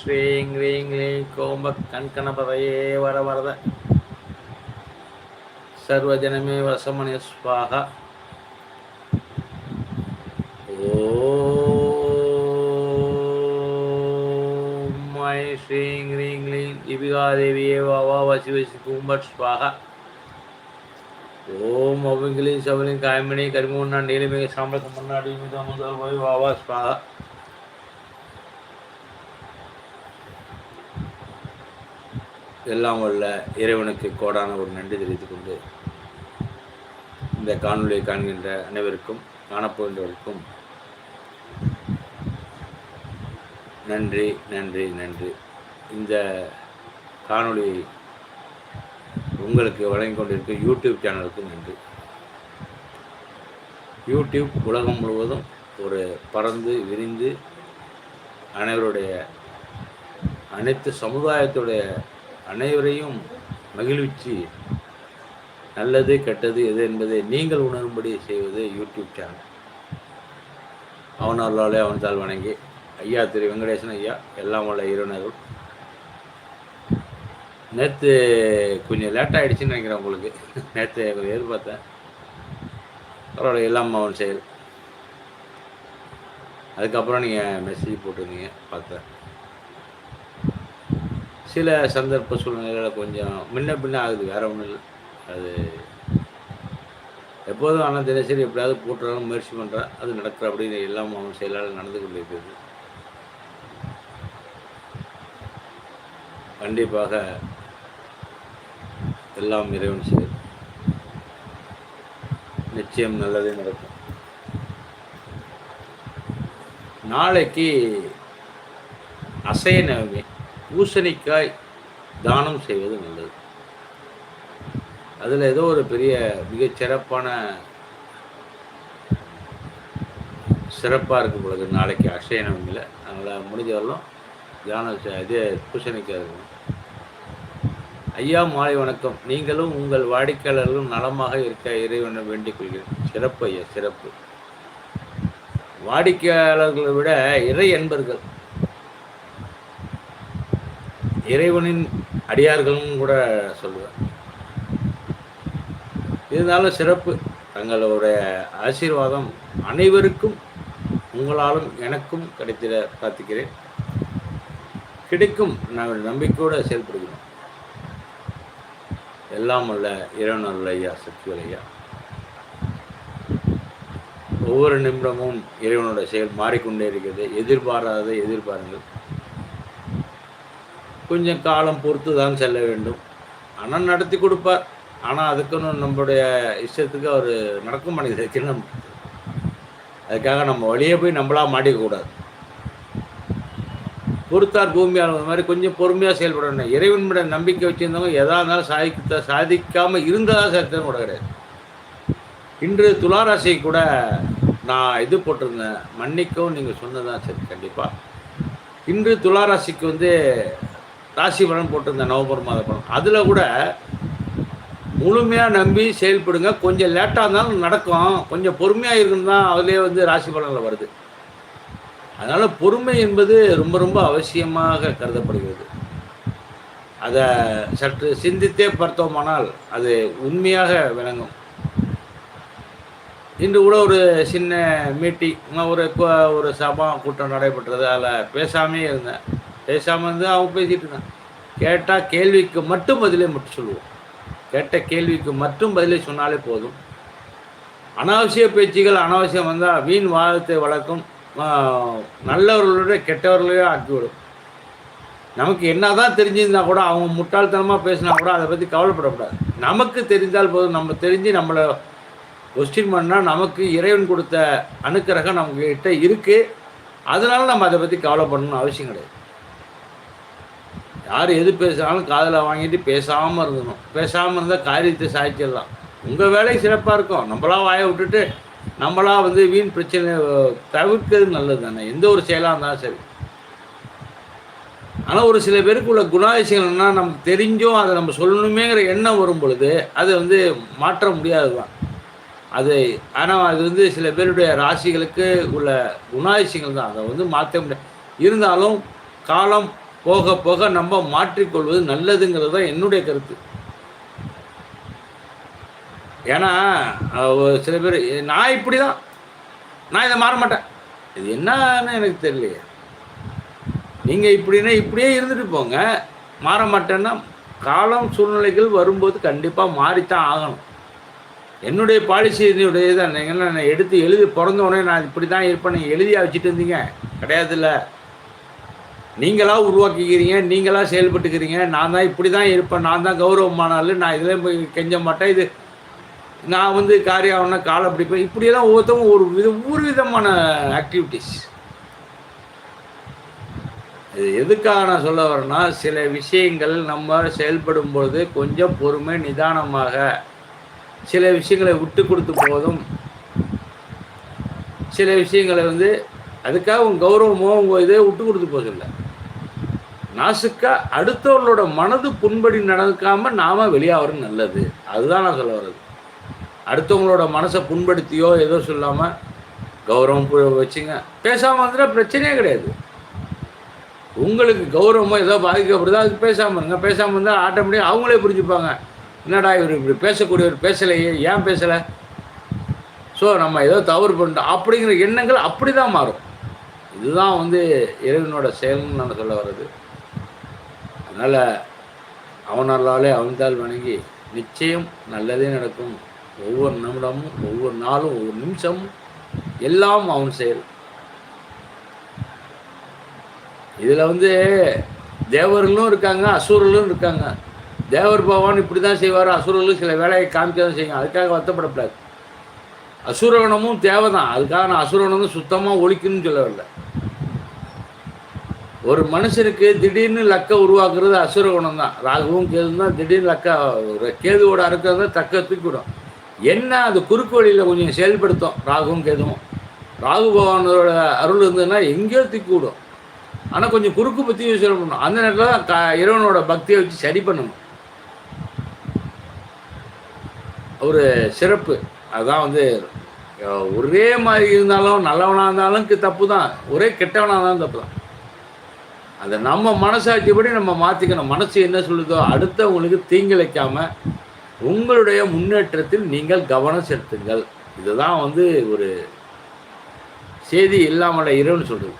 ஸ்ரீங் ரீங் லீங் கோம்ப கண்கணபதையே வர வரத. சர்வஜனமே வசமணிய ஸ்வாகா ஓம் மை ஸ்ரீங் ரீங் லீங் இபிகாதேவியே வாவா வசி வசி கும்பட் ஸ்வாகா ஓம் அவிங்கிலி சவலிங் காய்மணி கரிமுன்னா நீலமிக சாம்பளத்து முன்னாடி மிக முதல் போய் வாவா ஸ்வாகா எல்லாம் உள்ள இறைவனுக்கு கோடான ஒரு நன்றி தெரிவித்துக் கொண்டு இந்த காணொலியை காண்கின்ற அனைவருக்கும் காணப்போகின்றவருக்கும் நன்றி நன்றி நன்றி. இந்த காணொளி உங்களுக்கு வழங்கி கொண்டிருக்கும் யூடியூப் சேனலுக்கு நன்றி. யூடியூப் உலகம் முழுவதும் ஒரு பறந்து விரிந்து அனைவருடைய அனைத்து சமுதாயத்துடைய அனைவரையும் மகிழ்ச்சி நல்லது கெட்டது எது என்பதை நீங்கள் உணரும்படி செய்வது யூடியூப் சேனல். அவன் அருளாலே அவன் தால் வணங்கி ஐயா திரு வெங்கடேசன் ஐயா எல்லாம் உள்ள இருநர்கள் நேற்று கொஞ்சம் லேட் ஆகிடுச்சின்னு நினைக்கிறேன் உங்களுக்கு. நேற்று கொஞ்சம் எதிர்பார்த்தேன். பரவாயில்ல எல்லாம் அவன் செயல். அதுக்கப்புறம் நீங்கள் மெசேஜ் போட்டிருந்தீங்க பார்த்தேன். சில சந்தர்ப்ப சூழ்நிலைகளை கொஞ்சம் முன்ன பின்ன ஆகுது வேற ஒன்றும் இல்லை. அது எப்போதும் ஆனால் தினசரி எப்படியாவது போட்டுறாலும் முயற்சி பண்ணுறேன் அது நடக்கிற அப்படின்னு எல்லாம் அவன் செயலால் நடந்து கொண்டிருக்கிறது கண்டிப்பாக எல்லாம் இறைவன் செயல் நிச்சயம் நல்லதே நடக்கும். நாளைக்கு அசைய நவமி. பூசணிக்காய் தானம் செய்வது நல்லது. அதில் ஏதோ ஒரு பெரிய மிகச் சிறப்பான சிறப்பாக இருக்கும் பொழுது நாளைக்கு அக்ஷய நவமியில் அதனால் முடிஞ்ச வரலாம் தியானம் செ- இது பூசணிக்காய் இருக்கும். ஐயா மாலை வணக்கம். நீங்களும் உங்கள் வாடிக்கையாளர்களும் நலமாக இருக்க இறைவனை வேண்டிக் கொள்கிறேன். சிறப்பு ஐயா சிறப்பு. வாடிக்கையாளர்களை விட இறை என்பர்கள் இறைவனின் அடியார்களும் கூட சொல்லுவேன் இருந்தாலும் சிறப்பு தங்களுடைய ஆசீர்வாதம் அனைவருக்கும் உங்களாலும் எனக்கும் கிடைத்திட பார்த்துக்கிறேன் கிடைக்கும் நாங்கள் நம்பிக்கையோடு செயல்படுகிறோம். எல்லாம் அல்ல இறைவன் ஐயா சக்திகள் ஐயா. ஒவ்வொரு நிமிடமும் இறைவனோட செயல் மாறிக்கொண்டே இருக்கிறது. எதிர்பாராத எதிர்பாருங்கள். கொஞ்சம் காலம் பொறுத்து தான் செல்ல வேண்டும். ஆனால் நடத்தி கொடுப்பார். ஆனால் அதுக்குன்னு நம்மளுடைய இஷ்டத்துக்கு அவர் நடக்கும் மனிதருக்கு நம்ம அதுக்காக நம்ம வழியே போய் நம்மளா மாட்டிக்கக்கூடாது. பொறுத்தார் பூமியால் மாதிரி கொஞ்சம் பொறுமையாக செயல்படணும் இறைவன் மேல நம்பிக்கை வச்சுருந்தவங்க எதா இருந்தாலும் சாதிக்க சாதிக்காமல் இருந்ததாக சரித்திரம் கூட கிடையாது. இன்று துளாராசி கூட நான் இது போட்டிருந்தேன். மன்னிக்கவும் நீங்கள் சொன்னதான் சரி கண்டிப்பாக இன்று துளாராசிக்கு வந்து ராசி பலன் போட்டிருந்தேன் நவம்பர் மாத பலன். அதில் கூட முழுமையாக நம்பி செயல்படுங்க. கொஞ்சம் லேட்டாக இருந்தாலும் நடக்கும். கொஞ்சம் பொறுமையாக இருக்குன்னு தான் அதுலேயே வந்து ராசி பலனில் வருது. அதனால் பொறுமை என்பது ரொம்ப ரொம்ப அவசியமாக கருதப்படுகிறது. அதை சற்று சிந்தித்தே பார்த்தோமானால் அது உண்மையாக விளங்கும். இன்று கூட ஒரு சின்ன மீட்டிங் ஒரு இப்போ ஒரு சபா கூட்டம் நடைபெற்றது அதில் பேசாமே இருந்தேன். பேசாமல் இருந்து அவங்க பேசிட்டு இருந்தான் கேட்டால் கேள்விக்கு மட்டும் பதிலே மட்டும் சொல்லுவோம். கேட்ட கேள்விக்கு மட்டும் பதிலை சொன்னாலே போதும். அனாவசிய பேச்சுகள் அனாவசியம் வந்தால் வீண் வாதத்தை வளர்க்கும் நல்லவர்களோட கெட்டவர்களையோ ஆக்கிவிடும். நமக்கு என்னதான் தெரிஞ்சிருந்தா கூட அவங்க முட்டாள்தனமாக பேசினா கூட அதை பற்றி கவலைப்படக்கூடாது. நமக்கு தெரிந்தால் போதும். நம்ம தெரிஞ்சு நம்மளை கொஸ்டின் பண்ணால் நமக்கு இறைவன் கொடுத்த அணுக்கரகம் நம்மக்கிட்ட இருக்குது அதனால நம்ம அதை பற்றி கவலைப்படணும்னு அவசியம் கிடையாது. யார் எது பேசுனாலும் காதில் வாங்கிட்டு பேசாமல் இருந்தணும். பேசாமல் இருந்தால் காரியத்தை சாய்ச்சிடலாம். உங்கள் வேலை சிறப்பாக இருக்கும். நம்மளா வாயை விட்டுட்டு நம்மளா வந்து வீண் பிரச்சனை தவிர்க்கிறது நல்லது தானே. எந்த ஒரு செயலாக இருந்தாலும் சரி. ஆனால் ஒரு சில பேருக்கு உள்ள குணாதிசயங்கள்னா நமக்கு தெரிஞ்சும் அதை நம்ம சொல்லணுமேங்கிற எண்ணம் வரும் பொழுது அதை வந்து மாற்ற முடியாது தான். அது ஆனால் அது வந்து சில பேருடைய ராசிகளுக்கு உள்ள குணாதிசயங்கள் தான். அதை வந்து மாற்ற முடியாது. இருந்தாலும் காலம் போக போக நம்ம மாற்றிக்கொள்வது நல்லதுங்கிறது தான் என்னுடைய கருத்து. ஏன்னா சில பேர் நான் இப்படி தான் நான் இதை மாற மாட்டேன். இது என்னன்னு எனக்கு தெரியலையே. நீங்கள் இப்படின்னா இப்படியே இருந்துட்டு போங்க. மாற மாட்டேன்னா காலம் சூழ்நிலைகள் வரும்போது கண்டிப்பாக மாறித்தான் ஆகணும். என்னுடைய பாலிசி என்னுடைய தான். நீங்கள் நான் எடுத்து எழுதி பிறந்த உடனே நான் இப்படி தான் இருப்பேன் நீங்கள் எழுதியாக வச்சுட்டு இருந்தீங்க? கிடையாதுல்ல. நீங்களா உருவாக்கிக்கிறீங்க நீங்களா செயல்பட்டுக்கிறீங்க நான் தான் இப்படி தான் இருப்பேன் நான் தான் கௌரவமானாலும் நான் இதில் போய் கெஞ்ச மாட்டேன். இது நான் வந்து காரியம் காலை பிடிப்பேன் இப்படியெல்லாம் ஒவ்வொருத்தவங்க ஒரு வித ஒரு விதமான ஆக்டிவிட்டீஸ் இது எதுக்காக நான் சொல்ல வரேன்னா சில விஷயங்கள் நம்ம செயல்படும் பொழுது கொஞ்சம் பொறுமை நிதானமாக சில விஷயங்களை விட்டு கொடுத்து போதும். சில விஷயங்களை வந்து அதுக்காக உங்கள் கௌரவமோ உங்கள் இதை விட்டு கொடுத்து போதில்லை நாசுக்கா அடுத்தவர்களோட மனது புண்படி நடக்காமல் நாம் வெளியாகிறது நல்லது. அதுதான் நான் சொல்ல வர்றது. அடுத்தவங்களோட மனசை புண்படுத்தியோ ஏதோ சொல்லாமல் கௌரவம் வச்சுங்க. பேசாமல் இருந்தால் பிரச்சனையே கிடையாது. உங்களுக்கு கௌரவமோ ஏதோ பாதிக்கப்படுதோ அதுக்கு பேசாமல் இருங்க. பேசாமல் இருந்தால் ஆட்டோமேட்டிக் அவங்களே புரிஞ்சுப்பாங்க. என்னடா இவர் இப்படி பேசக்கூடியவர் பேசலையே? ஏன் பேசலை? ஸோ நம்ம ஏதோ தவறு பண்ணிட்டோம். அப்படிங்கிற எண்ணங்கள் அப்படி தான் மாறும். இதுதான் வந்து இறைவனோட செயல்னு நான் சொல்ல வர்றது. அதனால் அவனாலே அவன்தால் வணங்கி நிச்சயம் நல்லதே நடக்கும். ஒவ்வொரு நிமிடமும் ஒவ்வொரு நாளும் ஒவ்வொரு நிமிஷமும் எல்லாம் அவன் செயல். இதில் வந்து தேவர்களும் இருக்காங்க அசுரர்களும் இருக்காங்க. தேவர் பகவான் இப்படி தான் செய்வார் அசுரர்களும் சில வேலையை காமிக்க தான் செய்யும். அதுக்காக வருத்தப்படக்கூடாது. அசுரகணமும் தேவை தான் அதுக்காக நான் அசுரகணம் சுத்தமாக ஒழிக்கணும்னு சொல்ல வரல ஒரு மனுஷனுக்கு திடீர்னு லக்க உருவாக்குறது அசுரகுணம் தான் ராகுவும் கேதுவும் தான் திடீர்னு லக்க ஒரு கேதுவோட அறுக்கிறது தக்க தூக்கிவிடும். என்ன அது குறுக்கு வழியில் கொஞ்சம் செயல்படுத்தும் ராகுவும் கேதுவும். ராகு பகவானோட அருள் இருந்ததுன்னா எங்கேயோ தூக்கி விடும் ஆனால் கொஞ்சம் குறுக்கு பற்றியும் பண்ணணும். அந்த நேரத்தில் தான் க இறைவனோட பக்தியை வச்சு சரி பண்ணணும். ஒரு சிறப்பு. அதுதான் வந்து ஒரே மாதிரி இருந்தாலும் நல்லவனாக இருந்தாலும் தப்பு தான் ஒரே கெட்டவனாக இருந்தாலும் தப்பு தான் அதை நம்ம மனசாட்சிப்படி நம்ம மாற்றிக்கணும் மனசு என்ன சொல்லுதோ அடுத்தவங்களுக்கு தீங்கிழைக்காம உங்களுடைய முன்னேற்றத்தில் நீங்கள் கவனம் செலுத்துங்கள். இதுதான் வந்து ஒரு செய்தி இல்லாமல் இரவுன்னு சொல்லுது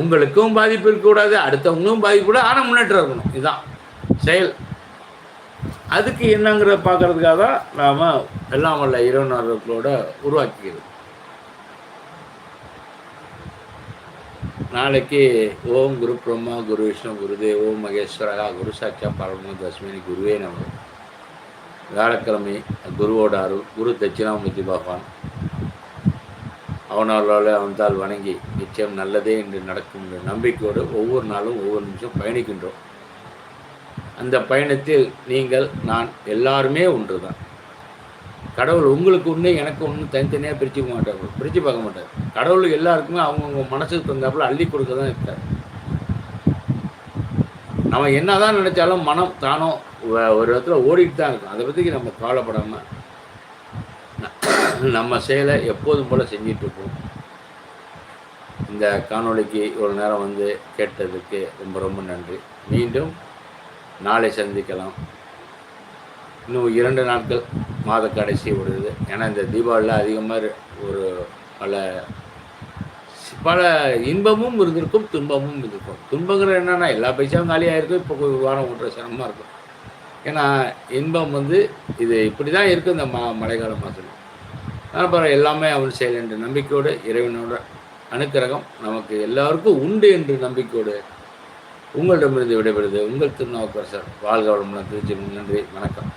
உங்களுக்கும் பாதிப்பு இருக்கக்கூடாது அடுத்தவங்களும் பாதிப்பு கூடாது ஆனால் முன்னேற்றம் இருக்கணும். இதுதான் செயல். அதுக்கு என்னங்கிறத பார்க்கறதுக்காக தான் நாம் எல்லாம் வல்ல இறைவனர்களோட உருவாக்கிக்கிறது நாளைக்கு ஓம் குரு பிரம்மா குரு விஷ்ணு குருதே ஓம் மகேஸ்வரகா குரு சாட்சா பரம தஸ்மினி குருவே நம்ம வியாழக்கிழமை குருவோட அருள் குரு தட்சிணாமூர்த்தி பகவான். அவனாலால் அவன்தால் வணங்கி நிச்சயம் நல்லதே என்று நடக்கும் என்ற நம்பிக்கையோடு ஒவ்வொரு நாளும் ஒவ்வொரு நிமிஷம் பயணிக்கின்றோம். அந்த பயணத்தில் நீங்கள் நான் எல்லாருமே ஒன்று தான் கடவுள் உங்களுக்கு ஒன்று எனக்கு ஒன்று தனித்தனியாக பிரிச்சுக்க மாட்டார். பிரித்து பார்க்க மாட்டார். கடவுள் எல்லாருக்குமே அவங்கவுங்க மனசுக்கு தந்தாப்புல அள்ளி கொடுக்க தான் இருக்கார். நம்ம என்னதான் நினைச்சாலும் மனம் தானோ ஒரு இடத்துல ஓடிட்டு தான் இருக்கும். அதை பற்றி நம்ம கவலைப்படாமல் நம்ம செயலை எப்போதும் போல் செஞ்சிட்டு இருப்போம். இந்த காணொளிக்கு ஒரு நேரம் வந்து கேட்டதுக்கு ரொம்ப ரொம்ப நன்றி. மீண்டும் நாளை சந்திக்கலாம். இன்னும் இரண்டு நாட்கள் மாத கடைசி விடுது. ஏன்னா இந்த தீபாவளியில் அதிகமாக ஒரு பல பல இன்பமும் இருந்திருக்கும் துன்பமும் இருந்திருக்கும் துன்பங்கிற என்னென்னா எல்லா பைசாவும் காலியாக இருக்கும் இப்போ ஒரு வாரம் ஓட்டுற சிரமமாக இருக்கும். ஏன்னா இன்பம் வந்து இது இப்படி தான் இருக்குது இந்த மா மழைக்கால மாதம் அப்புறம் எல்லாமே அவன் செயல் என்ற நம்பிக்கையோடு இறைவனோட அனுக்கிரகம் நமக்கு எல்லாருக்கும் உண்டு என்று நம்பிக்கையோடு உங்களிடமிருந்து விடைபெறுது. உங்கள் திருநாவுக்கரசர். வாழ்க வளமுடன். திருச்சி நன்றி. வணக்கம்.